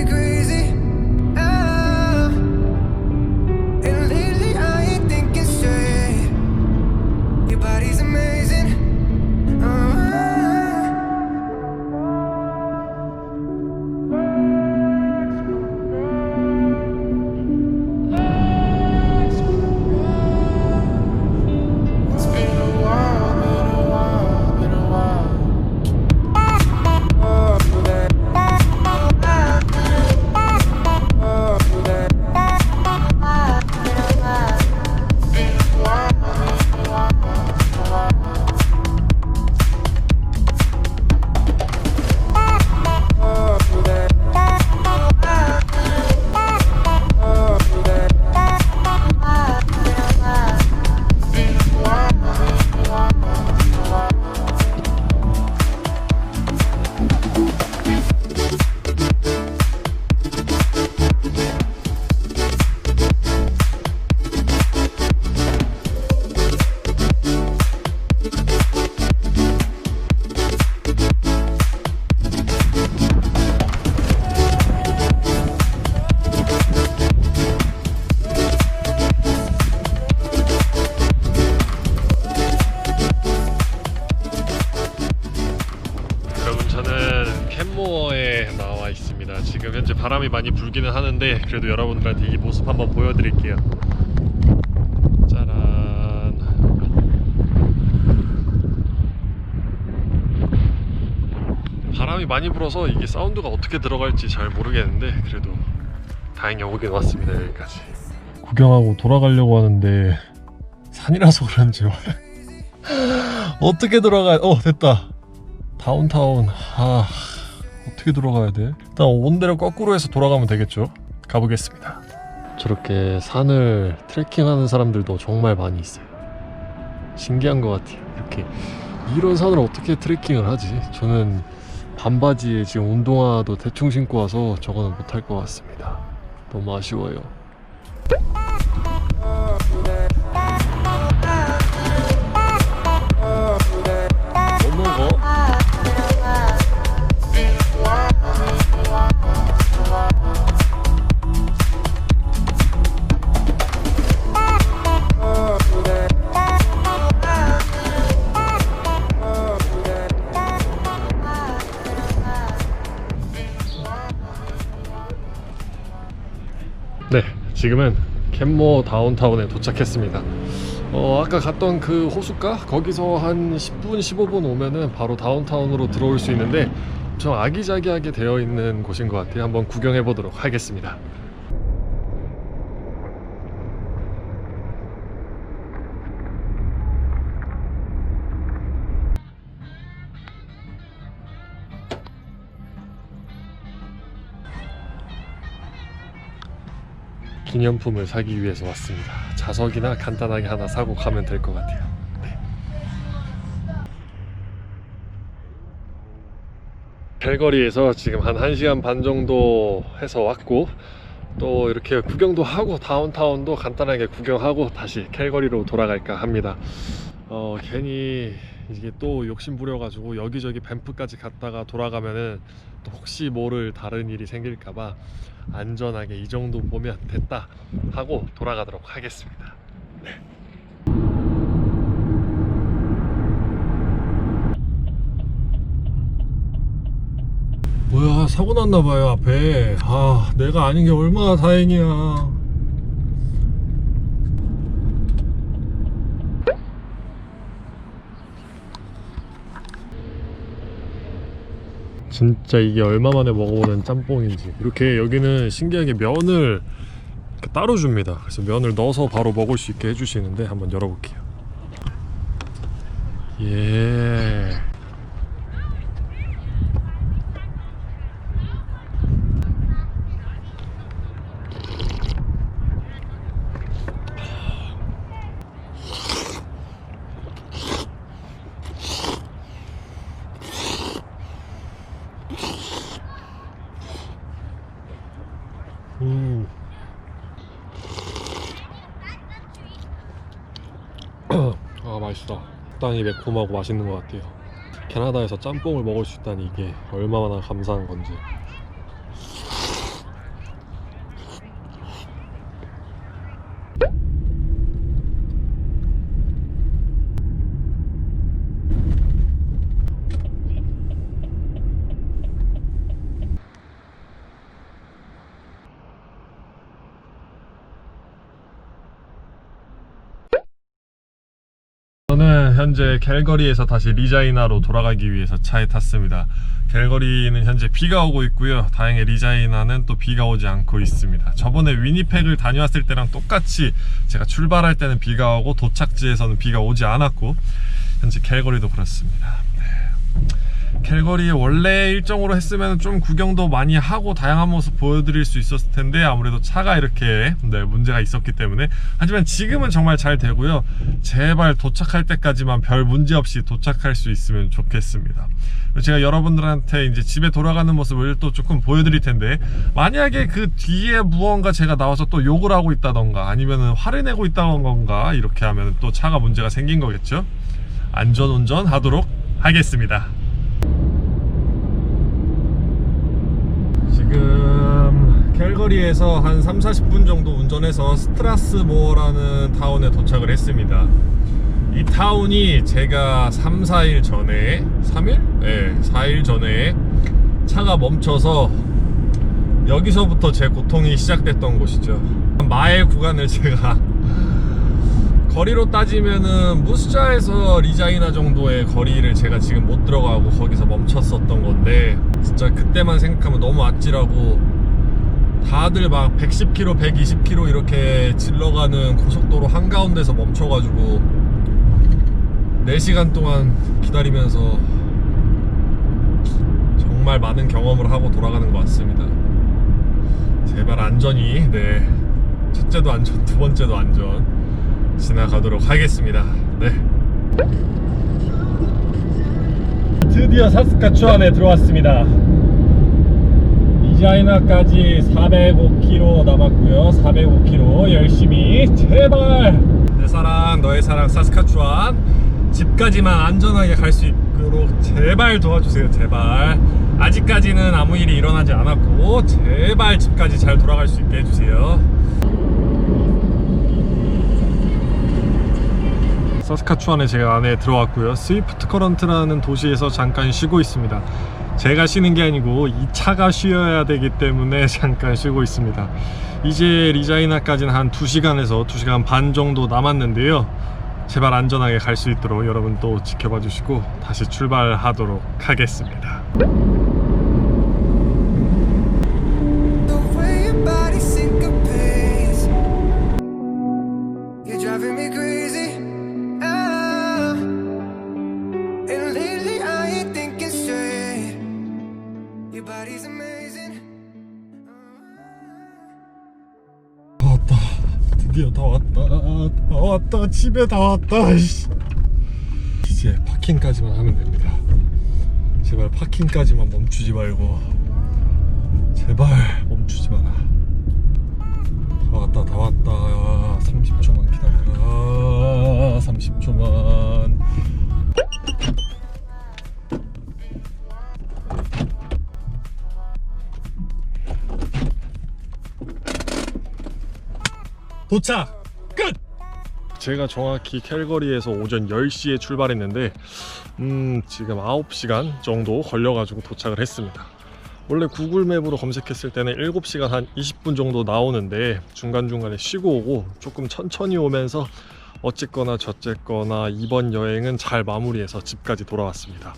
agree 나와 있습니다. 지금 현재 바람이 많이 불기는 하는데 그래도 여러분들한테 이 모습 한번 보여드릴게요. 짜란. 바람이 많이 불어서 이게 사운드가 어떻게 들어갈지 잘 모르겠는데 그래도 다행히 오긴 왔습니다 여기까지. 구경하고 돌아가려고 하는데 산이라서 그런지 어떻게 돌아가? 어 됐다. 다운타운 아 어떻게 돌아가야 돼? 일단 온대로 거꾸로 해서 돌아가면 되겠죠? 가보겠습니다. 저렇게 산을 트레킹하는 사람들도 정말 많이 있어요. 신기한 것 같아요. 이렇게 이런 산을 어떻게 트레킹을 하지? 저는 반바지에 지금 운동화도 대충 신고 와서 저거는 못할 것 같습니다. 너무 아쉬워요 네, 지금은 캔모 다운타운에 도착했습니다. 어, 아까 갔던 그 호숫가 거기서 한 10분, 15분 오면은 바로 다운타운으로 들어올 수 있는데 좀 아기자기하게 되어 있는 곳인 것 같아요. 한번 구경해 보도록 하겠습니다. 기념품을 사기 위해서 왔습니다. 자석이나 간단하게 하나 사고 가면 될 것 같아요. 네. 캘거리에서 지금 한 1시간 반 정도 해서 왔고 또 이렇게 구경도 하고 다운타운도 간단하게 구경하고 다시 캘거리로 돌아갈까 합니다. 어, 괜히 이게 또 욕심 부려가지고 여기저기 밴프까지 갔다가 돌아가면은 또 혹시 모를 다른 일이 생길까봐 안전하게 이 정도 보면 됐다 하고 돌아가도록 하겠습니다. 네. 뭐야 사고 났나봐요 앞에 아 내가 아닌 게 얼마나 다행이야 진짜 이게 얼마 만에 먹어보는 짬뽕인지. 이렇게 여기는 신기하게 면을 따로 줍니다. 그래서 면을 넣어서 바로 먹을 수 있게 해주시는데 한번 열어볼게요. 예 맛있다 적당히 매콤하고 맛있는 것 같아요. 캐나다에서 짬뽕을 먹을 수 있다니 이게 얼마나 감사한 건지 현재 캘거리에서 다시 리자이나로 돌아가기 위해서 차에 탔습니다. 캘거리는 현재 비가 오고 있고요. 다행히 리자이나는 또 비가 오지 않고 있습니다. 저번에 위니펙을 다녀왔을 때랑 똑같이 제가 출발할 때는 비가 오고 도착지에서는 비가 오지 않았고 현재 캘거리도 그렇습니다. 네. 캘거리 원래 일정으로 했으면 좀 구경도 많이 하고 다양한 모습 보여드릴 수 있었을 텐데 아무래도 차가 이렇게 네, 문제가 있었기 때문에. 하지만 지금은 정말 잘 되고요. 제발 도착할 때까지만 별 문제 없이 도착할 수 있으면 좋겠습니다. 제가 여러분들한테 이제 집에 돌아가는 모습을 또 조금 보여드릴 텐데 만약에 그 뒤에 무언가 제가 나와서 또 욕을 하고 있다던가 아니면 화를 내고 있다던가 이렇게 하면 또 차가 문제가 생긴 거겠죠? 안전운전 하도록 하겠습니다 지금 캘거리에서 한 3, 40분 정도 운전해서 스트라스모어라는 타운에 도착을 했습니다. 이 타운이 제가 3, 4일 전에 3일? 네, 4일 전에 차가 멈춰서 여기서부터 제 고통이 시작됐던 곳이죠. 마일 구간을 제가 거리로 따지면은 무스자에서 리자이나 정도의 거리를 제가 지금 못 들어가고 거기서 멈췄었던 건데 진짜 그때만 생각하면 너무 아찔하고 다들 막 110km, 120km 이렇게 질러가는 고속도로 한가운데서 멈춰가지고 4시간 동안 기다리면서 정말 많은 경험을 하고 돌아가는 것 같습니다. 제발 안전히, 네. 첫째도 안전, 두 번째도 안전. 지나가도록 하겠습니다. 네. 드디어 사스카추안에 들어왔습니다. 이자이나까지 405km 남았고요. 405km 열심히 제발 내 사랑 너의 사랑 사스카추안 집까지만 안전하게 갈 수 있도록 제발 도와주세요. 제발 아직까지는 아무 일이 일어나지 않았고 제발 집까지 잘 돌아갈 수 있게 해주세요. 사스카추안에 제가 안에 들어왔고요. 스위프트 커런트라는 도시에서 잠깐 쉬고 있습니다. 제가 쉬는 게 아니고 이 차가 쉬어야 되기 때문에 잠깐 쉬고 있습니다. 이제 리자이나까지는 한 2시간에서 2시간 반 정도 남았는데요. 제발 안전하게 갈 수 있도록 여러분 또 지켜봐 주시고 다시 출발하도록 하겠습니다. 왔다. 집에 다 왔다. 이씨. 이제 파킹까지만 하면 됩니다. 제발 파킹까지만 멈추지 말고. 제발 멈추지 마라. 다 왔다. 다 왔다. 30초만 기다려라. 30초만. 도착! 끝! 제가 정확히 캘거리에서 오전 10시에 출발했는데 음, 지금 9시간 정도 걸려가지고 도착을 했습니다. 원래 구글 맵으로 검색했을 때는 7시간 한 20분 정도 나오는데 중간중간에 쉬고 오고 조금 천천히 오면서 어쨌거나 저쨌거나 이번 여행은 잘 마무리해서 집까지 돌아왔습니다.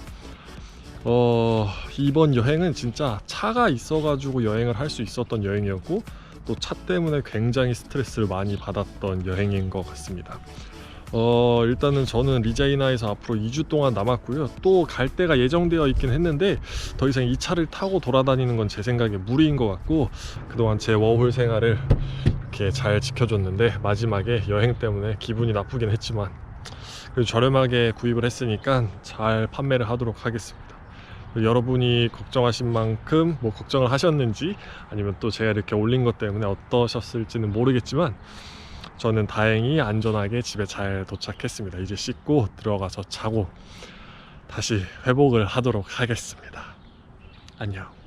어, 이번 여행은 진짜 차가 있어가지고 여행을 할 수 있었던 여행이었고 또 차 때문에 굉장히 스트레스를 많이 받았던 여행인 것 같습니다. 어, 일단은 저는 리자이나에서 앞으로 2주 동안 남았고요. 또 갈 때가 예정되어 있긴 했는데 더 이상 이 차를 타고 돌아다니는 건 제 생각에 무리인 것 같고 그동안 제 워홀 생활을 이렇게 잘 지켜줬는데 마지막에 여행 때문에 기분이 나쁘긴 했지만 그래도 저렴하게 구입을 했으니까 잘 판매를 하도록 하겠습니다. 여러분이 걱정하신 만큼 뭐 걱정을 하셨는지 아니면 또 제가 이렇게 올린 것 때문에 어떠셨을지는 모르겠지만 저는 다행히 안전하게 집에 잘 도착했습니다. 이제 씻고 들어가서 자고 다시 회복을 하도록 하겠습니다. 안녕.